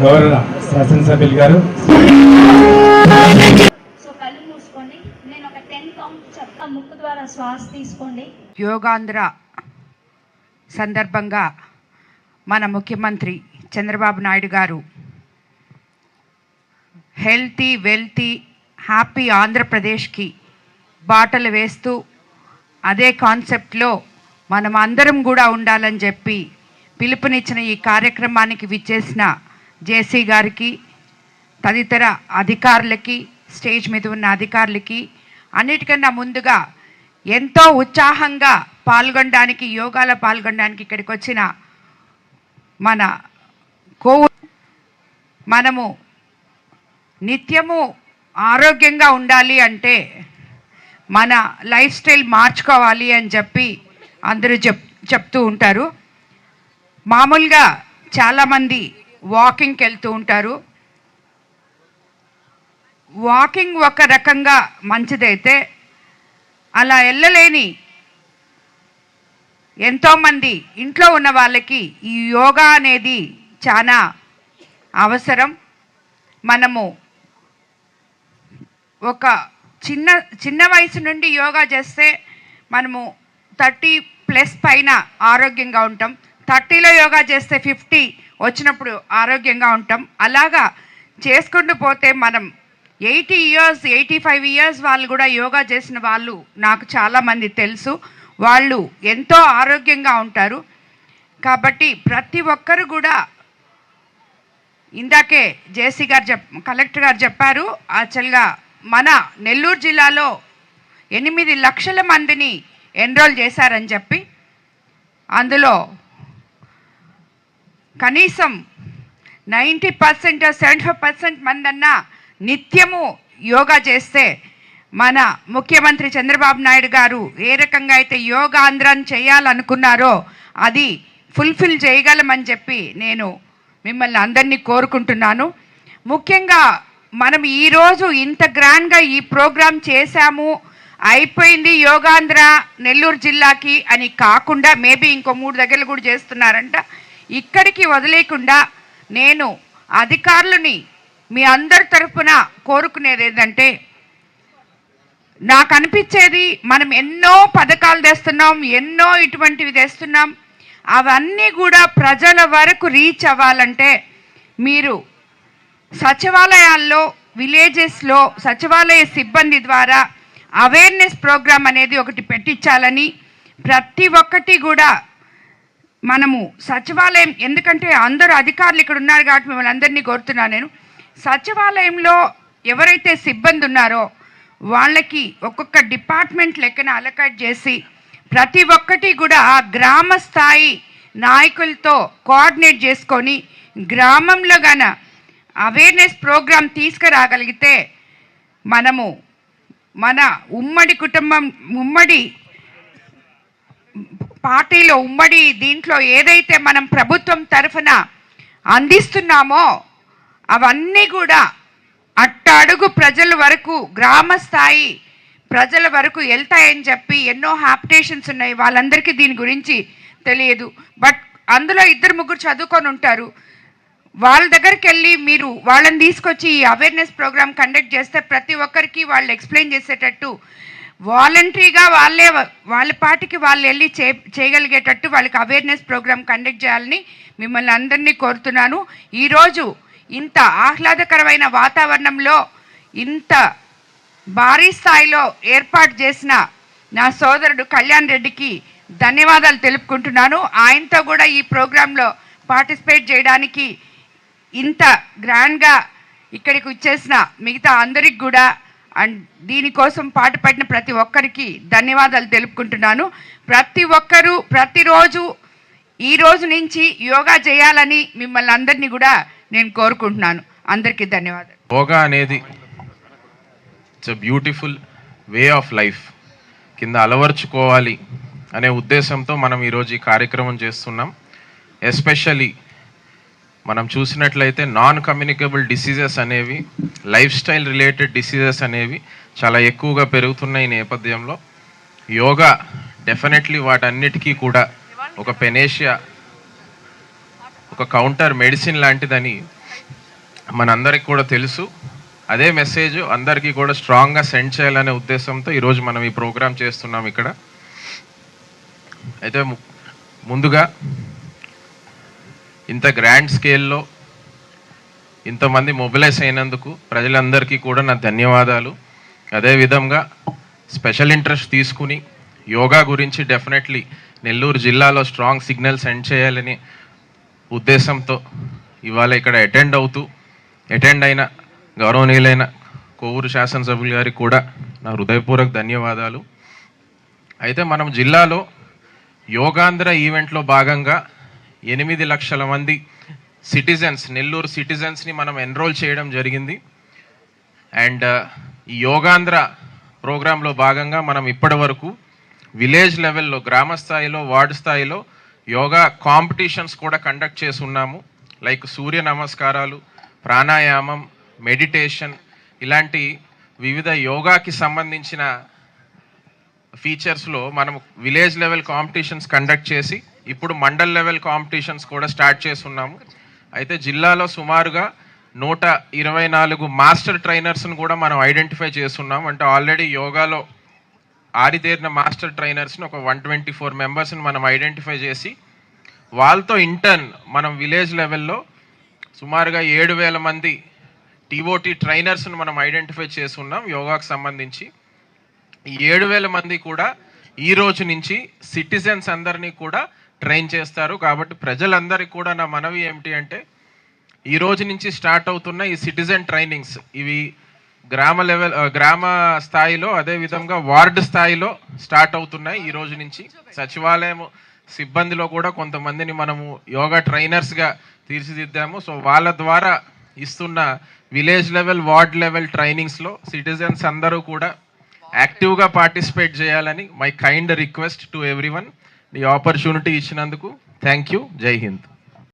గౌరవ శాసనసభ్యులు గారు ముక్కు ద్వారా శ్వాస తీసుకోండి. యోగాంధ్ర సందర్భంగా మన ముఖ్యమంత్రి చంద్రబాబు నాయుడు గారు హెల్తీ వెల్తీ హ్యాపీ ఆంధ్రప్రదేశ్కి బాటలు వేస్తూ అదే కాన్సెప్ట్లో మనం అందరం కూడా ఉండాలని చెప్పి పిలుపునిచ్చిన ఈ కార్యక్రమానికి విచ్చేసిన జేసీ గారికి తదితర అధికారులకి స్టేజ్ మీద ఉన్న అధికారులకి అన్నిటికన్నా ముందుగా ఎంతో ఉత్సాహంగా పాల్గొనడానికి యోగాలో పాల్గొనడానికి ఇక్కడికి వచ్చిన మన కోవు మనము నిత్యము ఆరోగ్యంగా ఉండాలి అంటే మన లైఫ్ స్టైల్ మార్చుకోవాలి అని చెప్పి అందరూ చెప్ చెప్తూ ఉంటారు. మామూలుగా చాలామంది వాకింగ్కి వెళ్తూ ఉంటారు. వాకింగ్ ఒక రకంగా మంచిదైతే అలా వెళ్ళలేని ఎంతోమంది ఇంట్లో ఉన్న వాళ్ళకి ఈ యోగా అనేది చాలా అవసరం. మనము ఒక చిన్న చిన్న వయసు నుండి యోగా చేస్తే మనము థర్టీ ప్లస్ పైన ఆరోగ్యంగా ఉంటాం. థర్టీలో యోగా చేస్తే ఫిఫ్టీ వచ్చినప్పుడు ఆరోగ్యంగా ఉంటాం. అలాగా చేసుకుంటూ పోతే మనం eighty years eighty five years వాళ్ళు కూడా యోగా చేసిన వాళ్ళు నాకు చాలామంది తెలుసు. వాళ్ళు ఎంతో ఆరోగ్యంగా ఉంటారు. కాబట్టి ప్రతి ఒక్కరు కూడా ఇందాకే జేసీ గారు చెప్ కలెక్టర్ గారు చెప్పారు యాక్చువల్గా మన నెల్లూరు జిల్లాలో ఎనిమిది లక్షల మందిని ఎన్రోల్ చేశారని చెప్పి అందులో కనీసం ninety percent seventy five percent Mandanna నిత్యము యోగా చేస్తే మన ముఖ్యమంత్రి చంద్రబాబు నాయుడు గారు ఏ రకంగా అయితే యోగాంధ్రం చేయాలనుకున్నారో అది ఫుల్ఫిల్ చేయగలమని చెప్పి నేను మిమ్మల్ని అందరినీ కోరుకుంటున్నాను. ముఖ్యంగా మనం ఈరోజు ఇంత గ్రాండ్గా ఈ ప్రోగ్రాం చేశాము అయిపోయింది యోగాంధ్ర నెల్లూరు జిల్లాకి అని కాకుండా మేబీ ఇంకో మూడు దగ్గరలు కూడా చేస్తున్నారంట. ఇక్కడికి వదిలేయకుండా నేను అధికారులని మీ అందరి తరఫున కోరుకునేది ఏంటంటే నాకు అనిపించేది మనం ఎన్నో పథకాలు తెస్తున్నాం ఎన్నో ఇటువంటివి తెస్తున్నాం అవన్నీ కూడా ప్రజల వరకు రీచ్ అవ్వాలంటే మీరు సచివాలయాల్లో విలేజెస్లో సచివాలయ సిబ్బంది ద్వారా అవేర్నెస్ ప్రోగ్రాం అనేది ఒకటి పెట్టించాలని ప్రతి ఒక్కటి కూడా మనము సచివాలయం ఎందుకంటే అందరూ అధికారులు ఇక్కడ ఉన్నారు కాబట్టి మిమ్మల్ని అందరినీ కోరుతున్నాను నేను. సచివాలయంలో ఎవరైతే సిబ్బంది ఉన్నారో వాళ్ళకి ఒక్కొక్క డిపార్ట్మెంట్ లెక్కన అలకట్ చేసి ప్రతి ఒక్కటి కూడా ఆ గ్రామ స్థాయి నాయకులతో కోఆర్డినేట్ చేసుకొని గ్రామంలో గన అవేర్నెస్ ప్రోగ్రాం తీసుకురాగలిగితే మనము మన ఉమ్మడి కుటుంబం ఉమ్మడి పార్టీలో ఉమ్మడి దీంట్లో ఏదైతే మనం ప్రభుత్వం తరఫున అందిస్తున్నామో అవన్నీ కూడా అట్టడుగు ప్రజల వరకు గ్రామ స్థాయి ప్రజల వరకు వెళ్తాయని చెప్పి ఎన్నో హ్యాపిటేషన్స్ ఉన్నాయి. వాళ్ళందరికీ దీని గురించి తెలియదు. బట్ అందులో ఇద్దరు ముగ్గురు చదువుకొని ఉంటారు. వాళ్ళ దగ్గరికి వెళ్ళి మీరు వాళ్ళని తీసుకొచ్చి ఈ అవేర్నెస్ ప్రోగ్రామ్ కండక్ట్ చేస్తే ప్రతి ఒక్కరికి వాళ్ళు ఎక్స్ప్లెయిన్ చేసేటట్టు వాలంటరీగా వాళ్ళే వాళ్ళ పాటికి వాళ్ళు వెళ్ళి చే చేయగలిగేటట్టు వాళ్ళకి అవేర్నెస్ ప్రోగ్రామ్ కండక్ట్ చేయాలని మిమ్మల్ని అందరినీ కోరుతున్నాను. ఈరోజు ఇంత ఆహ్లాదకరమైన వాతావరణంలో ఇంత భారీ స్థాయిలో ఏర్పాటు చేసిన నా సోదరుడు కళ్యాణ్ రెడ్డికి ధన్యవాదాలు తెలుపుకుంటున్నాను. ఆయనతో కూడా ఈ ప్రోగ్రాంలో పార్టిసిపేట్ చేయడానికి ఇంత గ్రాండ్గా ఇక్కడికి వచ్చేసిన మిగతా అందరికి కూడా అండ్ దీనికోసం పాటుపడిన ప్రతి ఒక్కరికి ధన్యవాదాలు తెలుపుకుంటున్నాను. ప్రతి ఒక్కరూ ప్రతిరోజు ఈ రోజు నుంచి యోగా చేయాలని మిమ్మల్ని అందరినీ కూడా నేను కోరుకుంటున్నాను. అందరికీ ధన్యవాదాలు. యోగా అనేది it's beautiful way of life. కింద అలవర్చుకోవాలి అనే ఉద్దేశంతో మనం ఈరోజు ఈ కార్యక్రమం చేస్తున్నాం. ఎస్పెషల్లీ మనం చూసినట్లయితే నాన్ కమ్యూనికబుల్ డిసీజెస్ అనేవి లైఫ్ స్టైల్ రిలేటెడ్ డిసీజెస్ అనేవి చాలా ఎక్కువగా పెరుగుతున్న ఈ నేపథ్యంలో యోగా డెఫినెట్లీ వాటన్నిటికీ కూడా ఒక పెనేషియా ఒక కౌంటర్ మెడిసిన్ లాంటిదని మనందరికి కూడా తెలుసు. అదే మెసేజ్ అందరికీ కూడా స్ట్రాంగ్గా సెండ్ చేయాలనే ఉద్దేశంతో ఈరోజు మనం ఈ ప్రోగ్రామ్ చేస్తున్నాం ఇక్కడ. అయితే ముందుగా ఇంత గ్రాండ్ స్కేల్లో ఇంతమంది మొబిలైజ్ అయినందుకు ప్రజలందరికీ కూడా నా ధన్యవాదాలు. అదేవిధంగా స్పెషల్ ఇంట్రెస్ట్ తీసుకుని యోగా గురించి డెఫినెట్లీ నెల్లూరు జిల్లాలో స్ట్రాంగ్ సిగ్నల్ సెండ్ చేయాలని ఉద్దేశంతో ఇవాళ ఇక్కడ అటెండ్ అవుతూ అటెండ్ అయిన గౌరవనీయులైన కోవూరు శాసనసభ్యులు గారికి కూడా నా హృదయపూర్వక ధన్యవాదాలు. అయితే మనం జిల్లాలో యోగాంధ్ర ఈవెంట్లో భాగంగా ఎనిమిది లక్షల మంది సిటిజన్స్ నెల్లూరు సిటిజన్స్ని మనం ఎన్రోల్ చేయడం జరిగింది. అండ్ ఈ uh, యోగాంధ్ర ప్రోగ్రాంలో భాగంగా మనం ఇప్పటి వరకు విలేజ్ లెవెల్లో గ్రామ స్థాయిలో వార్డు స్థాయిలో యోగా కాంపిటీషన్స్ కూడా కండక్ట్ చేసి ఉన్నాము. లైక్ సూర్య నమస్కారాలు ప్రాణాయామం మెడిటేషన్ ఇలాంటి వివిధ యోగాకి సంబంధించిన ఫీచర్స్లో మనం విలేజ్ లెవెల్ కాంపిటీషన్స్ కండక్ట్ చేసి ఇప్పుడు మండల్ లెవెల్ కాంపిటీషన్స్ కూడా స్టార్ట్ చేస్తున్నాము అయితే జిల్లాలో సుమారుగా నూట ఇరవై నాలుగు మాస్టర్ ట్రైనర్స్ని కూడా మనం ఐడెంటిఫై చేస్తున్నాం. అంటే ఆల్రెడీ యోగాలో ఆరితేరిన మాస్టర్ ట్రైనర్స్ని ఒక వన్ ట్వంటీ ఫోర్ మెంబర్స్ని మనం ఐడెంటిఫై చేసి వాళ్ళతో ఇంటర్న్ మనం విలేజ్ లెవెల్లో సుమారుగా ఏడు వేల మంది టీఓటీ ట్రైనర్స్ని మనం ఐడెంటిఫై చేసి ఉన్నాం యోగాకు సంబంధించి. ఈ ఏడు వేల మంది కూడా ఈ రోజు నుంచి సిటిజన్స్ అందరినీ కూడా ట్రైన్ చేస్తారు. కాబట్టి ప్రజలందరికీ కూడా నా మనవి ఏమిటి అంటే ఈ రోజు నుంచి స్టార్ట్ అవుతున్న ఈ సిటిజన్ ట్రైనింగ్స్ ఇవి గ్రామ లెవెల్ గ్రామ స్థాయిలో అదే విధంగా వార్డు స్థాయిలో స్టార్ట్ అవుతున్నాయి ఈ రోజు నుంచి. సచివాలయం సిబ్బందిలో కూడా కొంతమందిని మనము యోగా ట్రైనర్స్గా తీర్చిదిద్దాము. సో వాళ్ళ ద్వారా ఇస్తున్న విలేజ్ లెవెల్ వార్డ్ లెవెల్ ట్రైనింగ్స్లో సిటిజన్స్ అందరూ కూడా యాక్టివ్గా పార్టిసిపేట్ చేయాలని my kind request to everyone ఈ ఆపర్చునిటీ ఇచ్చినందుకు థ్యాంక్ యూ జై హింద్.